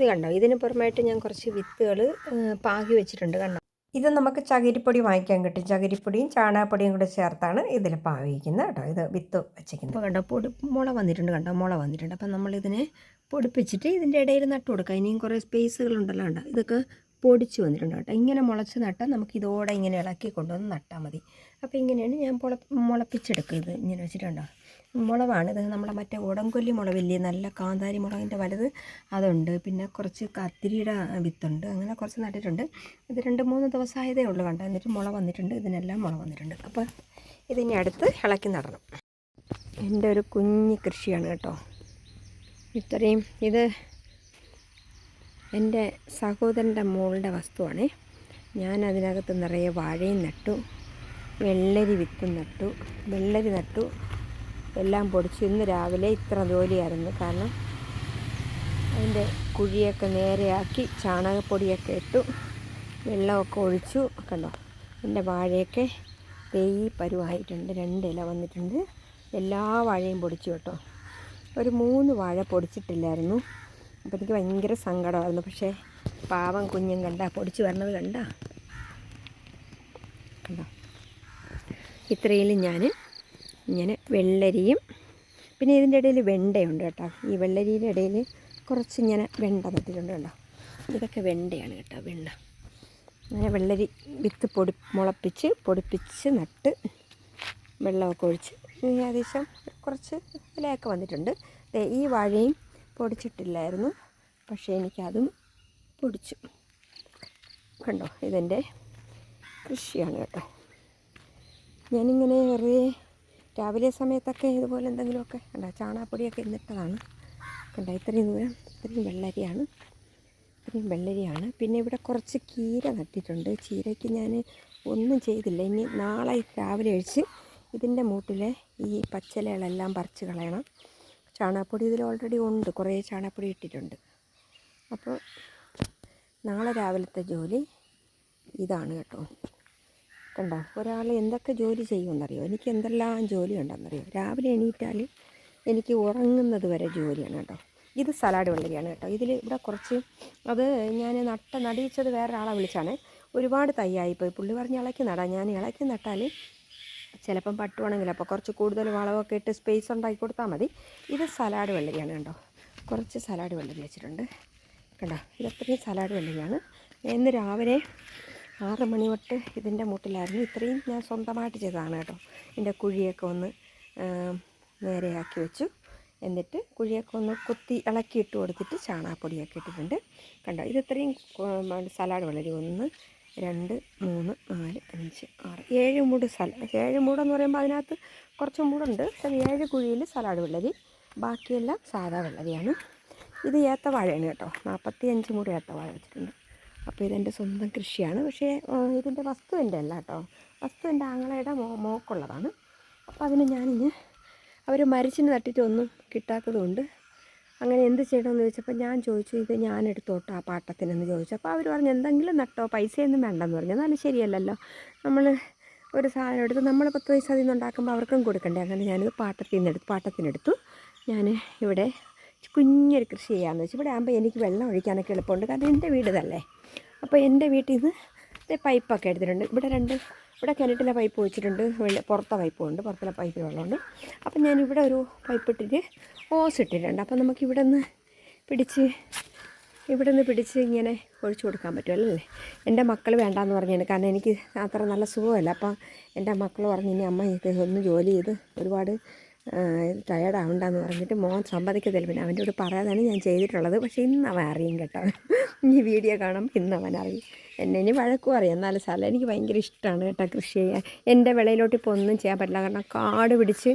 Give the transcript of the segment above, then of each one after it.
ഇത് കണ്ടോ? ഇതിന് പുറമായിട്ട് ഞാൻ കുറച്ച് വിത്തുകൾ പാകി വെച്ചിട്ടുണ്ട് കണ്ടോ? ഇത് നമുക്ക് ചകിരിപ്പൊടി വാങ്ങിക്കാൻ കിട്ടും. ചകിരിപ്പൊടിയും ചാണകപ്പൊടിയും കൂടെ ചേർത്താണ് ഇതിൽ പാവിക്കുന്നത് കേട്ടോ. ഇത് വിത്ത് വെച്ചിരിക്കുന്നത്. അപ്പോൾ കണ്ടോ പൊടി മുള വന്നിട്ടുണ്ട് കണ്ടോ? മുള വന്നിട്ടുണ്ട്. അപ്പം നമ്മളിതിനെ പൊടിപ്പിച്ചിട്ട് ഇതിന്റെ ഇടയിൽ നട്ടു കൊടുക്കുക ഇനിയും കുറേ സ്പേസുകളുണ്ടല്ലോ കണ്ടോ? ഇതൊക്കെ പൊടിച്ച് വന്നിട്ടുണ്ട് കേട്ടോ. ഇങ്ങനെ മുളച്ച് നട്ടാൽ നമുക്ക് ഇതോടെ ഇങ്ങനെ ഇളക്കി കൊണ്ടുവന്ന് നട്ടാൽ മതി. അപ്പോൾ ഇങ്ങനെയാണ് ഞാൻ മുള മുളപ്പിച്ചെടുക്കുക ഇത് ഇങ്ങനെ വെച്ചിട്ടുണ്ടോ മുളവാണ്. ഇത് നമ്മുടെ മറ്റേ ഉടംകൊല്ലി മുളവില്ലേ? നല്ല കാന്താരി മുളകിന്റെ വലുത് അതുണ്ട്. പിന്നെ കുറച്ച് കത്തിരിയുടെ വിത്തുണ്ട്. അങ്ങനെ കുറച്ച് നട്ടിട്ടുണ്ട്. ഇത് രണ്ട് മൂന്ന് ദിവസമായതേ ഉള്ളൂ കണ്ട? എന്നിട്ട് മുള വന്നിട്ടുണ്ട്. ഇതിനെല്ലാം മുള വന്നിട്ടുണ്ട്. അപ്പോൾ ഇതിനെ അടുത്ത് ഇളക്കി നടണം. എന്റെ ഒരു കുഞ്ഞ് കൃഷിയാണ് കേട്ടോ. ഇത്രയും ഇത് എന്റെ സഹോദരന്റെ മോളുടെ വസ്തുവാണേ. ഞാൻ അതിനകത്ത് നിറയെ വാഴയും നട്ടു. വെള്ളരി വിത്തും നട്ടു. വെള്ളരി നട്ടു. എല്ലാം പൊടിച്ച് ഇന്ന് രാവിലെ ഇത്ര ജോലിയായിരുന്നു. കാരണം അതിന്റെ കുഴിയൊക്കെ നേരെയാക്കി ചാണകപ്പൊടിയൊക്കെ ഇട്ടു വെള്ളമൊക്കെ ഒഴിച്ചു. കണ്ടോ? എന്റെ വാഴയൊക്കെ തേയി പരുവായിട്ടുണ്ട്. രണ്ട് വന്നിട്ടുണ്ട്. എല്ലാ വാഴയും പൊടിച്ചു കേട്ടോ. ഒരു മൂന്ന് വാഴ പൊടിച്ചിട്ടില്ലായിരുന്നു. അപ്പോൾ എനിക്ക് ഭയങ്കര സങ്കടമായിരുന്നു. പക്ഷേ പാവം കുഞ്ഞും കണ്ട പൊടിച്ച് വരണത് കണ്ട? കണ്ടോ? ഇത്രയിൽ ഞാൻ ഇങ്ങനെ വെള്ളരിയും പിന്നെ ഇതിന്റെ ഇടയിൽ വെണ്ടയുണ്ട് കേട്ടോ. ഈ വെള്ളരിയുടെ ഇടയിൽ കുറച്ച് ഇങ്ങനെ വെണ്ട നട്ടിട്ടുണ്ട് കേട്ടോ. ഇതൊക്കെ വെണ്ടയാണ് കേട്ടോ വെണ്ട. അങ്ങനെ വെള്ളരി വിത്ത് പൊടി മുളപ്പിച്ച് പൊടിപ്പിച്ച് നട്ട് വെള്ളമൊക്കെ ഒഴിച്ച് ഏകദേശം കുറച്ച് ഇലയൊക്കെ വന്നിട്ടുണ്ട്. ഈ വാഴയും പൊടിച്ചിട്ടില്ലായിരുന്നു പക്ഷേ എനിക്കതും പൊടിച്ചു. കണ്ടോ ഇതെന്റെ കൃഷിയാണ് കേട്ടോ. ഞാനിങ്ങനെ വെറുതെ രാവിലെ സമയത്തൊക്കെ ഇതുപോലെ എന്തെങ്കിലുമൊക്കെ കണ്ടോ ചാണാപ്പൊടിയൊക്കെ ഇന്നിട്ടതാണ്. കണ്ടോ ഇത്രയും ദൂരം ഇത്രയും വെള്ളരിയാണ്. ഇത്രയും വെള്ളരിയാണ്. പിന്നെ ഇവിടെ കുറച്ച് കീര നട്ടിട്ടുണ്ട്. ചീരയ്ക്ക് ഞാൻ ഒന്നും ചെയ്തില്ല. ഇനി നാളെ രാവിലെ അഴിച്ച് ഇതിന്റെ മൂട്ടിലെ ഈ പച്ചിലകളെല്ലാം പറിച്ച് കളയണം. ചാണാപ്പൊടി ഇതിൽ ഓൾറെഡി ഉണ്ട്. കുറേ ചാണാപ്പൊടി ഇട്ടിട്ടുണ്ട്. അപ്പോൾ നാളെ രാവിലത്തെ ജോലി ഇതാണ് കേട്ടോ. കണ്ടോ? ഒരാൾ എന്തൊക്കെ ജോലി ചെയ്യുമെന്നറിയോ? എനിക്ക് എന്തെല്ലാം ജോലി ഉണ്ടെന്നറിയോ? രാവിലെ എണീറ്റാൽ എനിക്ക് ഉറങ്ങുന്നത് വരെ ജോലിയാണ് കേട്ടോ. ഇത് സലാഡ് വെള്ളരിയാണ് കേട്ടോ. ഇതിൽ ഇവിടെ കുറച്ച് അത് ഞാൻ നട്ട നടിയിച്ചത് വേറൊരാളെ വിളിച്ചാണ്. ഒരുപാട് തയ്യായിപ്പോയി പുള്ളി പറഞ്ഞ് ഇളക്കി നടാം ഞാൻ ഇളക്കി നട്ടാൽ ചിലപ്പം പട്ടുവാണെങ്കിൽ അപ്പോൾ കുറച്ച് കൂടുതൽ വളമൊക്കെ ഇട്ട് സ്പേസ് ഉണ്ടാക്കി കൊടുത്താൽ മതി. ഇത് സലാഡ് വെള്ളരിയാണ് കേട്ടോ കുറച്ച് സലാഡ് വെള്ളരി വെച്ചിട്ടുണ്ട്. കണ്ടോ? ഇതത്രയും സലാഡ് വെള്ളരിയാണ് ഇന്ന് രാവിലെ ആറ് മണി തൊട്ട് ഇതിന്റെ മുട്ടിലായിരുന്നു. ഇത്രയും ഞാൻ സ്വന്തമായിട്ട് ചെയ്തതാണ് കേട്ടോ. എന്റെ കുഴിയൊക്കെ ഒന്ന് നേരെയാക്കി വെച്ചു. എന്നിട്ട് കുഴിയൊക്കെ ഒന്ന് കുത്തി ഇളക്കി ഇട്ട് കൊടുത്തിട്ട് ചാണകപ്പൊടിയൊക്കെ ഇട്ടിട്ടുണ്ട്. കണ്ടോ? ഇത് ഇത്രയും സലാഡ് വളരെ. ഒന്ന് രണ്ട് മൂന്ന് നാല് അഞ്ച് ആറ് ഏഴ് മൂട് സല ഏഴ് മൂടെന്ന് പറയുമ്പോൾ അതിനകത്ത് കുറച്ച് മൂടുണ്ട്. പക്ഷേ ഏഴ് കുഴിയിൽ സലാഡ് വെള്ളരി ബാക്കിയെല്ലാം സാധാ വെള്ളരിയാണ് ഇത് ഏത്തവാഴയാണ് കേട്ടോ. നാൽപ്പത്തി അഞ്ച് മൂട് ഏത്തവാഴ വെച്ചിട്ടുണ്ട്. അപ്പോൾ ഇതെന്റെ സ്വന്തം കൃഷിയാണ്. പക്ഷേ ഇതിന്റെ വസ്തു എന്റെ അല്ല കേട്ടോ. വസ്തു എന്റെ ആങ്ങളയുടെ മോ മോക്കുള്ളതാണ്. അപ്പോൾ അതിന് ഞാനിഞ്ഞ് അവർ മരിച്ചിന് തട്ടിട്ടൊന്നും കിട്ടാത്തതുകൊണ്ട് കിട്ടാത്തത് അങ്ങനെ എന്ത് ചെയ്യണമെന്ന് ചോദിച്ചപ്പോൾ ഞാൻ ചോദിച്ചു ഇത് ഞാൻ എടുത്തോട്ടോ ആ പാട്ടത്തിനെന്ന് ചോദിച്ചു. അപ്പോൾ അവർ പറഞ്ഞു എന്തെങ്കിലും നട്ടോ പൈസയൊന്നും വേണ്ടെന്ന് പറഞ്ഞു. എന്നാലും ശരിയല്ലല്ലോ. നമ്മൾ ഒരു സാധനം എടുത്ത് നമ്മൾ പത്ത് പൈസ അതിൽ നിന്ന് ഉണ്ടാക്കുമ്പോൾ അവർക്കും കൊടുക്കണ്ടേ? അങ്ങനെ ഞാനിത് പാട്ടത്തിൽ നിന്ന് എടുത്തു പാട്ടത്തിനെടുത്തു. ഞാൻ ഇവിടെ കുഞ്ഞൊരു കൃഷി ചെയ്യാമെന്ന് വെച്ചു ഇവിടെ ആകുമ്പോൾ എനിക്ക് വെള്ളം ഒഴിക്കാനൊക്കെ എളുപ്പമുണ്ട്. കാരണം എന്റെ വീട് ഇതല്ലേ അപ്പോൾ എന്റെ വീട്ടിൽ നിന്ന് പൈപ്പൊക്കെ എടുത്തിട്ടുണ്ട്. ഇവിടെ രണ്ട് ഇവിടെ കിണറ്റിലെ പൈപ്പ് വെച്ചിട്ടുണ്ട് പുറത്തെ പൈപ്പും ഉണ്ട് പുറത്തിലെ പൈപ്പ് വെള്ളമുണ്ട്. അപ്പം ഞാനിവിടെ ഒരു പൈപ്പ് ഇട്ടിട്ട് ഓസ് ഇട്ടിട്ടുണ്ട് അപ്പം നമുക്ക് ഇവിടെ നിന്ന് പിടിച്ച് ഇവിടെ നിന്ന് പിടിച്ച് ഇങ്ങനെ ഒഴിച്ചു കൊടുക്കാൻ പറ്റുമല്ലോ അല്ലേ? എന്റെ മക്കൾ വേണ്ടാന്ന് പറഞ്ഞു കാരണം എനിക്ക് അത്ര നല്ല സുഖമല്ല. അപ്പം എന്റെ മക്കൾ പറഞ്ഞു ഇനി അമ്മ ഇത് ഒന്ന് ജോലി ചെയ്ത് ഒരുപാട് ടയേർഡ് ആവണ്ടെന്ന് പറഞ്ഞിട്ട് മോൻ സമ്മതിക്കത്തില്ല. പിന്നെ അവന്റെ കൂടെ പറയാതാണ് ഞാൻ ചെയ്തിട്ടുള്ളത്. പക്ഷേ ഇന്ന് അവൻ അറിയും കേട്ടോ. ഈ വീഡിയോ കാണുമ്പോൾ ഇന്ന് അവൻ അറിയും. എന്നെ ഇനി വഴക്കും അറിയാം എന്നാലും സ്ഥലം എനിക്ക് ഭയങ്കര ഇഷ്ടമാണ് കേട്ടോ കൃഷി ചെയ്യാൻ. എന്റെ വിളയിലോട്ട് ഇപ്പോൾ ഒന്നും ചെയ്യാൻ പറ്റില്ല. കാരണം കാട് പിടിച്ച്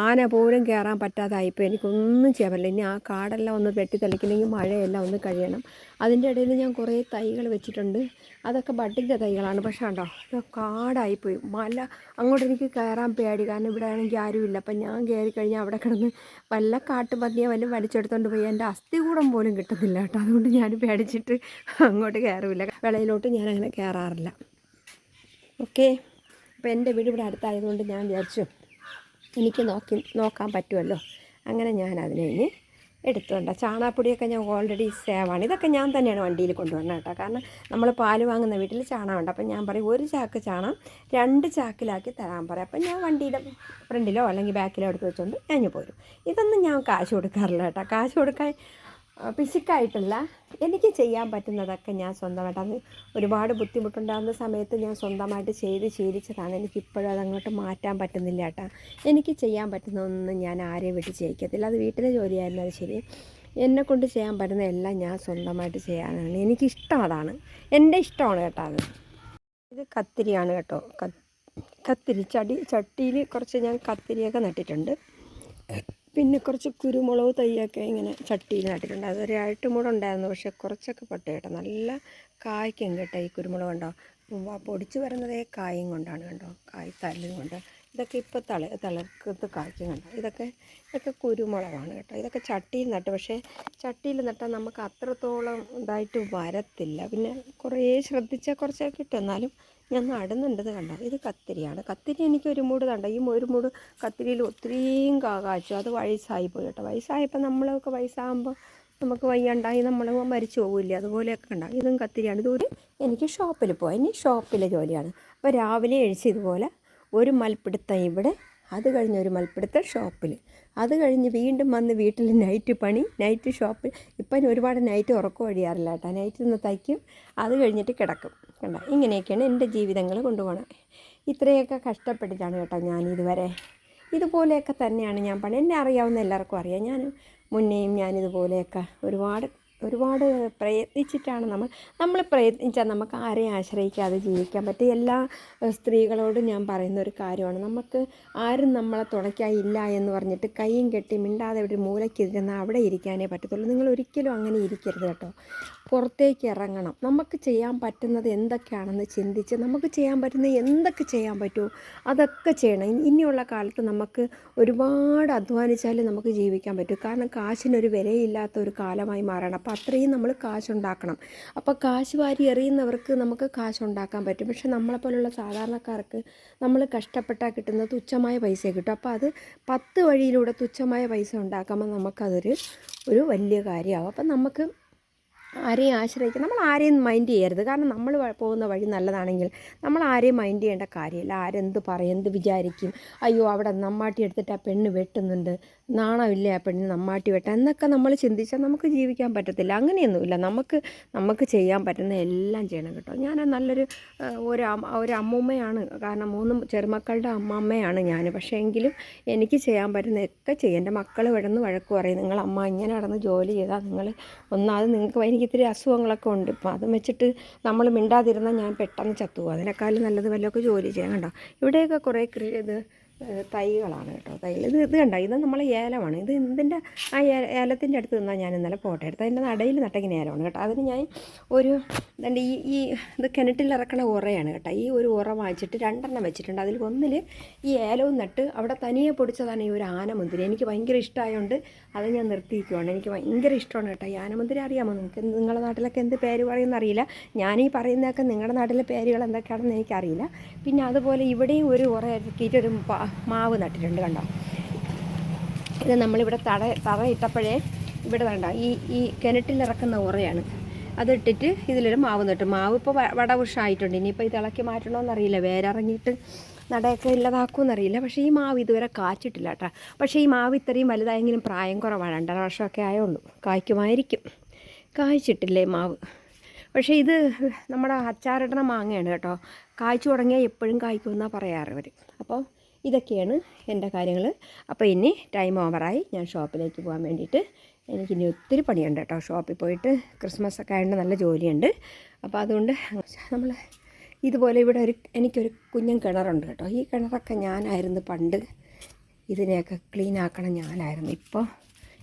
ആന പോലും കയറാൻ പറ്റാതായിപ്പോൾ എനിക്കൊന്നും ചെയ്യാൻ പറ്റില്ല. ഇനി ആ കാടെല്ലാം ഒന്ന് വെട്ടി തെളിക്കണമെങ്കിൽ മഴയെല്ലാം ഒന്ന് കഴിയണം. അതിന്റെ ഇടയിൽ ഞാൻ കുറേ തൈകൾ വെച്ചിട്ടുണ്ട്. അതൊക്കെ ബഡിന്റെ തൈകളാണ്. പക്ഷേ കണ്ടോ കാടായിപ്പോയി. മല അങ്ങോട്ട് എനിക്ക് കയറാൻ പേടി. കാരണം ഇവിടെ ആണെങ്കിൽ ആരുമില്ല അപ്പം ഞാൻ കയറി കഴിഞ്ഞാൽ അവിടെ കിടന്ന് വല്ല കാട്ടുപന്നിയെ വല്ല വലിച്ചെടുത്തോണ്ട് പോയി. എന്റെ അസ്ഥികൂടം പോലും കിട്ടുന്നില്ല കേട്ടോ. അതുകൊണ്ട് ഞാൻ പേടിച്ചിട്ട് അങ്ങോട്ട് കയറില്ല വിളയിലോട്ട് ഞാൻ അങ്ങനെ കയറാറില്ല ഓക്കെ? അപ്പോൾ എന്റെ വീട് ഇവിടെ അടുത്തായതുകൊണ്ട് ഞാൻ വിചാരിച്ചു എനിക്ക് നോക്കി നോക്കാൻ പറ്റുമല്ലോ അങ്ങനെ ഞാൻ അതിനെ ഇനി എടുത്തുകൊണ്ട്. ചാണകപ്പൊടിയൊക്കെ ഞാൻ ഓൾറെഡി സേവാണ് ഇതൊക്കെ ഞാൻ തന്നെയാണ് വണ്ടിയിൽ കൊണ്ടുവരണം കേട്ടോ. കാരണം നമ്മൾ പാൽ വാങ്ങുന്ന വീട്ടിൽ ചാണകമുണ്ട് അപ്പം ഞാൻ പറയും ഒരു ചാക്ക് ചാണകം രണ്ട് ചാക്കിലാക്കി തരാൻ പറയും. അപ്പം ഞാൻ വണ്ടിയുടെ ഫ്രണ്ടിലോ അല്ലെങ്കിൽ ബാക്കിലോ എടുത്ത് വെച്ചുകൊണ്ട് ഞാൻ പോരും. ഇതൊന്നും ഞാൻ കാശ് കൊടുക്കാറില്ല കേട്ടോ. കാശ് കൊടുക്കാൻ ആ, പിശുക്കായിട്ടല്ല. എനിക്ക് ചെയ്യാൻ പറ്റുന്നതൊക്കെ ഞാൻ സ്വന്തമായിട്ട് അത് ഒരുപാട് ബുദ്ധിമുട്ടുണ്ടാകുന്ന സമയത്ത് ഞാൻ സ്വന്തമായിട്ട് ചെയ്ത് ശീലിച്ചതാണ്. എനിക്കിപ്പോഴും അതങ്ങോട്ട് മാറ്റാൻ പറ്റുന്നില്ല കേട്ടോ. എനിക്ക് ചെയ്യാൻ പറ്റുന്നതൊന്നും ഞാൻ ആരെയും വിട്ട് ചെയ്യിക്കത്തില്ല. അത് വീട്ടിലെ ജോലിയായിരുന്നാലും ശരി. എന്നെ കൊണ്ട് ചെയ്യാൻ പറ്റുന്ന എല്ലാം ഞാൻ സ്വന്തമായിട്ട് ചെയ്യാനാണ്. എനിക്കിഷ്ടം അതാണ്. എന്റെ ഇഷ്ടമാണ് കേട്ടോ അത്. ഇത് കത്തിരിയാണ് കേട്ടോ. കത്തിരി. ചടി ചട്ടിയിൽ കുറച്ച് ഞാൻ കത്തിരിയൊക്കെ നട്ടിട്ടുണ്ട്. പിന്നെ കുറച്ച് കുരുമുളക് തൈയൊക്കെ ഇങ്ങനെ ചട്ടിയിൽ നട്ടിട്ടുണ്ട് അതൊരു അഴട്ടുമുടുണ്ടായിരുന്നു പക്ഷെ കുറച്ചൊക്കെ പൊട്ട കേട്ടോ. നല്ല കായ്ക്കും കേട്ടോ ഈ കുരുമുളക് കണ്ടോ? പൊടിച്ച് വരുന്നതേ കായും കൊണ്ടാണ് കണ്ടോ? കായ് തല്ലും കൊണ്ട് ഇതൊക്കെ ഇപ്പോൾ തള തളർക്കത്ത് കായ്ക്കും കണ്ടോ? ഇതൊക്കെ ഇതൊക്കെ കുരുമുളകാണ് കേട്ടോ. ഇതൊക്കെ ചട്ടിയിൽ നട്ട് പക്ഷേ ചട്ടിയിൽ നട്ടാൽ നമുക്ക് അത്രത്തോളം ഇതായിട്ട് വരത്തില്ല. പിന്നെ കുറേ ശ്രദ്ധിച്ചാൽ കുറച്ചൊക്കെ കിട്ടും. എന്നാലും ഞാൻ നടുന്നുണ്ട് ഇത് കണ്ടോ? ഇത് കത്തിരിയാണ്. കത്തിരി എനിക്ക് ഒരു മൂട് കണ്ടോ? ഈ ഒരു മൂട് കത്തിരിയിൽ ഒത്തിരിയും കാച്ചു അത് വയസ്സായി പോയി കേട്ടോ. വയസ്സായപ്പോൾ നമ്മളൊക്കെ വയസ്സാകുമ്പോൾ നമുക്ക് വയ്യണ്ടായി നമ്മൾ മരിച്ചു പോകില്ലേ അതുപോലെയൊക്കെ ഉണ്ടാകും ഇതും കത്തിരിയാണ്. ഇതൊരു എനിക്ക് ഷോപ്പിൽ പോകാം ഇനി ഷോപ്പിലെ ജോലിയാണ്. അപ്പോൾ രാവിലെ എഴിച്ച് ഇതുപോലെ ഒരു മൽപ്പിടുത്തം ഇവിടെ അത് കഴിഞ്ഞ് ഒരു മൽപ്പിടുത്തം ഷോപ്പിൽ അത് കഴിഞ്ഞ് വീണ്ടും വന്ന് വീട്ടിൽ നൈറ്റ് പണി നൈറ്റ് ഷോപ്പിൽ ഇപ്പം ഒരുപാട് നൈറ്റ് ഉറക്കം ഒഴിയാറില്ല കേട്ടോ. നൈറ്റ് നിന്ന് തയ്ക്കും അത് കഴിഞ്ഞിട്ട് കിടക്കും. കണ്ട? ഇങ്ങനെയൊക്കെയാണ് എന്റെ ജീവിതങ്ങൾ കൊണ്ടുപോകണം ഇത്രയൊക്കെ കഷ്ടപ്പെട്ടിട്ടാണ് കേട്ടോ ഞാൻ ഇതുവരെ. ഇതുപോലെയൊക്കെ തന്നെയാണ് ഞാൻ പണി. എന്നെ അറിയാവുന്ന എല്ലാവർക്കും അറിയാം. ഞാൻ മുന്നേയും ഞാനിതുപോലെയൊക്കെ ഒരുപാട് ഒരുപാട് പ്രയത്നിച്ചിട്ടാണ് നമ്മൾ നമ്മൾ പ്രയത്നിച്ചാൽ നമുക്ക് ആരെയും ആശ്രയിക്കാതെ ജീവിക്കാൻ പറ്റും. എല്ലാ സ്ത്രീകളോടും ഞാൻ പറയുന്ന ഒരു കാര്യമാണ്. നമുക്ക് ആരും നമ്മളെ തുണയ്ക്കായില്ല എന്ന് പറഞ്ഞിട്ട് കൈയും കെട്ടി മിണ്ടാതെ ഒരു മൂലയ്ക്ക് ഇരുന്നാൽ അവിടെ ഇരിക്കാനേ പറ്റത്തുള്ളൂ. നിങ്ങൾ ഒരിക്കലും അങ്ങനെ ഇരിക്കരുത് കേട്ടോ. പുറത്തേക്ക് ഇറങ്ങണം. നമുക്ക് ചെയ്യാൻ പറ്റുന്നത് എന്തൊക്കെയാണെന്ന് ചിന്തിച്ച് നമുക്ക് ചെയ്യാൻ പറ്റുന്ന എന്തൊക്കെ ചെയ്യാൻ പറ്റുമോ അതൊക്കെ ചെയ്യണം. ഇനിയുള്ള കാലത്ത് നമുക്ക് ഒരുപാട് അധ്വാനിച്ചാലേ നമുക്ക് ജീവിക്കാൻ പറ്റും. കാരണം കാശിനൊരു വിലയില്ലാത്ത ഒരു കാലമായി മാറണം. അപ്പോൾ അത്രയും നമ്മൾ കാശുണ്ടാക്കണം. അപ്പോൾ കാശ് വാരി എറിയുന്നവർക്ക് നമുക്ക് കാശുണ്ടാക്കാൻ പറ്റും. പക്ഷെ നമ്മളെപ്പോലുള്ള സാധാരണക്കാർക്ക് നമ്മൾ കഷ്ടപ്പെട്ടാൽ കിട്ടുന്ന തുച്ഛമായ പൈസ കിട്ടും. അപ്പോൾ അത് പത്ത് വഴിയിലൂടെ തുച്ഛമായ പൈസ ഉണ്ടാക്കുമ്പോൾ നമുക്കതൊരു ഒരു വലിയ കാര്യമാവും അപ്പം നമുക്ക് ആരെയും ആശ്രയിക്കുക നമ്മൾ ആരെയും മൈൻഡ് ചെയ്യരുത്. കാരണം നമ്മൾ പോകുന്ന വഴി നല്ലതാണെങ്കിൽ നമ്മൾ ആരെയും മൈൻഡ് ചെയ്യേണ്ട കാര്യമില്ല. ആരെന്ത് പറയും എന്ത് വിചാരിക്കും. അയ്യോ അവിടെ നമ്മാട്ടി എടുത്തിട്ട് ആ പെണ്ണ് വെട്ടുന്നുണ്ട്. നാണമില്ലേ ആ പെണ്ണിന് നമ്മാട്ടി വെട്ടാൻ? എന്നൊക്കെ നമ്മൾ ചിന്തിച്ചാൽ നമുക്ക് ജീവിക്കാൻ പറ്റത്തില്ല. അങ്ങനെയൊന്നുമില്ല. നമുക്ക് നമുക്ക് ചെയ്യാൻ പറ്റുന്ന എല്ലാം ചെയ്യണം കേട്ടോ. ഞാൻ നല്ലൊരു ഒരു ഒരു അമ്മൂമ്മയാണ്. കാരണം മൂന്ന് ചെറുമക്കളുടെ അമ്മമ്മയാണ് ഞാൻ. പക്ഷേ എങ്കിലും എനിക്ക് ചെയ്യാൻ പറ്റുന്ന ഒക്കെ ചെയ്യും. എന്റെ മക്കൾ വിടന്ന് വഴക്ക് പറയും. നിങ്ങൾ അമ്മ ഇങ്ങനെ നടന്ന് ജോലി ചെയ്താൽ നിങ്ങൾ ഒന്നാമത് നിങ്ങൾക്ക് എനിക്ക് ഇത്തിരി അസുഖങ്ങളൊക്കെ ഉണ്ട്. ഇപ്പം അതും വെച്ചിട്ട് നമ്മൾ മിണ്ടാതിരുന്നാൽ ഞാൻ പെട്ടെന്ന് ചത്തുപോകും. അതിനേക്കാളും നല്ലത് വല്ലതൊക്കെ ജോലി ചെയ്യാൻ കണ്ടോ? ഇവിടെയൊക്കെ കുറേ ഇത് തൈകളാണ് കേട്ടോ. തൈകൾ ഇത് ഇത് കണ്ട? ഇത് നമ്മളെ ഏലമാണ്. ഇത് എന്തിന്റെ ആ ഏലത്തിന്റെ അടുത്ത് നിന്നാൽ ഞാൻ ഇന്നലെ ഫോട്ടോ എടുത്തത്. അതിന്റെ നടയിൽ നട്ടിങ്ങനെ ഏലമാണ് കേട്ടോ. അതിന് ഞാൻ ഒരു എന്താ ഈ ഈ ഇത് കിണറ്റിൽ ഇറക്കണ ഉറയാണ് കേട്ടോ. ഈ ഒരു ഉറ വാങ്ങിച്ചിട്ട് രണ്ടെണ്ണം വെച്ചിട്ടുണ്ട്. അതിൽ ഒന്നിൽ ഈ ഏലവും നട്ട് അവിടെ തനിയെ പൊടിച്ചതാണ് ഈ ഒരു ആനമുന്തിരി എനിക്ക് ഭയങ്കര ഇഷ്ടമായതുകൊണ്ട് അത് ഞാൻ നിർത്തിയിരിക്കുവാണ്. എനിക്ക് ഭയങ്കര ഇഷ്ടമാണ് കേട്ടോ ഈ ആനമുന്തിരി അറിയാമോ നിങ്ങൾക്ക്? നിങ്ങളുടെ നാട്ടിലൊക്കെ എന്ത് പേര് പറയുമെന്ന് അറിയില്ല. ഞാൻ ഈ പറയുന്നതൊക്കെ നിങ്ങളുടെ നാട്ടിലെ പേരുകൾ എന്തൊക്കെയാണെന്ന് എനിക്കറിയില്ല. പിന്നെ അതുപോലെ ഇവിടെയും ഒരു ഉറ ഇറക്കിയിട്ട് ഒരു പ- മാവ് നട്ടിട്ടുണ്ട് കണ്ടോ? ഇത് നമ്മളിവിടെ തട തറ ഇട്ടപ്പോഴേ ഇവിടെ വേണ്ട ഈ ഈ കിണറ്റിലിറക്കുന്ന ഉറയാണ്. അതിട്ടിട്ട് ഇതിലൊരു മാവ് നട്ടു. മാവ് ഇപ്പോൾ വടവുഷായിട്ടുണ്ട്. ഇനിയിപ്പോൾ ഇത് ഇളക്കി മാറ്റണമെന്നറിയില്ല വേരിറങ്ങിയിട്ട് നടയൊക്കെ ഇല്ലാതാക്കുമെന്നറിയില്ല. പക്ഷേ ഈ മാവ് ഇതുവരെ കാച്ചിട്ടില്ല കേട്ടോ. പക്ഷേ ഈ മാവ് ഇത്രയും വലുതായെങ്കിലും പ്രായം കുറവാണ്. രണ്ടര വർഷമൊക്കെ ആയുള്ളൂ. കായ്ക്കുമായിരിക്കും. കായ്ച്ചിട്ടില്ലേ മാവ്? പക്ഷേ ഇത് നമ്മുടെ അച്ചാറിടണ മാങ്ങയാണ് കേട്ടോ. കായ്ച്ചു തുടങ്ങിയാൽ എപ്പോഴും കായ്ക്കുമെന്നാണ് പറയാറ് അവർ അപ്പോൾ ഇതൊക്കെയാണ് എന്റെ കാര്യങ്ങൾ. അപ്പോൾ ഇനി ടൈം ഓവറായി ഞാൻ ഷോപ്പിലേക്ക് പോകാൻ വേണ്ടിയിട്ട് എനിക്കിനി ഒത്തിരി പണിയുണ്ട് കേട്ടോ. ഷോപ്പിൽ പോയിട്ട് ക്രിസ്മസ് ഒക്കെ ആയതുകൊണ്ട് നല്ല ജോലിയുണ്ട്. അപ്പോൾ അതുകൊണ്ട് നമ്മൾ ഇതുപോലെ ഇവിടെ ഒരു എനിക്കൊരു കുഞ്ഞൻ കിണറുണ്ട് കേട്ടോ. ഈ കിണറൊക്കെ ഞാനായിരുന്നു പണ്ട് ഇതിനെയൊക്കെ ക്ലീൻ ആക്കണം ഞാനായിരുന്നു. ഇപ്പോൾ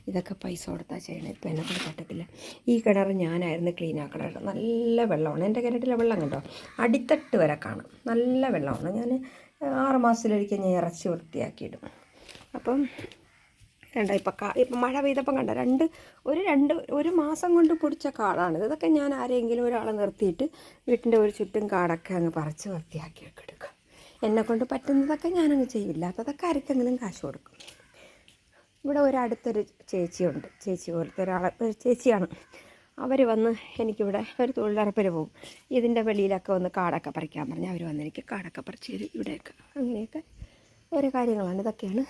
ഇതൊക്കെ പൈസ കൊടുത്താൽ ചെയ്യണം. ഇപ്പം എന്നെ കൊണ്ട് പറ്റത്തില്ല. ഈ കിണർ ഞാനായിരുന്നു ക്ലീൻ ആക്കണം നല്ല വെള്ളമാണ്. എന്റെ കിണറ്റിലെ വെള്ളം കണ്ടോ? അടിത്തട്ട് വരെ കാണും. നല്ല വെള്ളമാണ്. ഞാൻ ആറ് മാസത്തിലൊരിക്കൽ ഞാൻ ഇറച്ചി വൃത്തിയാക്കിയിടും. അപ്പം കണ്ട ഇപ്പം കാ ഇപ്പം മഴ പെയ്തപ്പം കണ്ട രണ്ട് ഒരു രണ്ട് ഒരു മാസം കൊണ്ട് പൊടിച്ച കാടാണിത്. ഇതൊക്കെ ഞാൻ ആരെങ്കിലും ഒരാളെ നിർത്തിയിട്ട് വീട്ടിന്റെ ഒരു ചുറ്റും കാടൊക്കെ അങ്ങ് പറിച്ച് വൃത്തിയാക്കിയൊക്കെ എന്നെ കൊണ്ട് പറ്റുന്നതൊക്കെ ഞാനങ്ങ് ചെയ്യില്ല. അതൊക്കെ ആർക്കെങ്കിലും കാശ് കൊടുക്കും. ഇവിടെ ഒരടുത്തൊരു ചേച്ചിയുണ്ട്. ചേച്ചി പോലത്തെ ഒരാളെ ഒരു ചേച്ചിയാണ്. അവർ വന്ന് എനിക്കിവിടെ ഒരു തൊഴിലുറപ്പിന് പോകും ഇതിന്റെ വെളിയിലൊക്കെ വന്ന് കാടൊക്കെ പറിക്കാൻ പറഞ്ഞ് അവർ വന്ന് എനിക്ക് കാടൊക്കെ പറിച്ച് തരും ഇവിടെയൊക്കെ അങ്ങനെയൊക്കെ ഓരോ കാര്യങ്ങളാണ്. ഇതൊക്കെയാണ്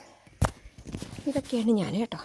ഇതൊക്കെയാണ് ഞാൻ കേട്ടോ.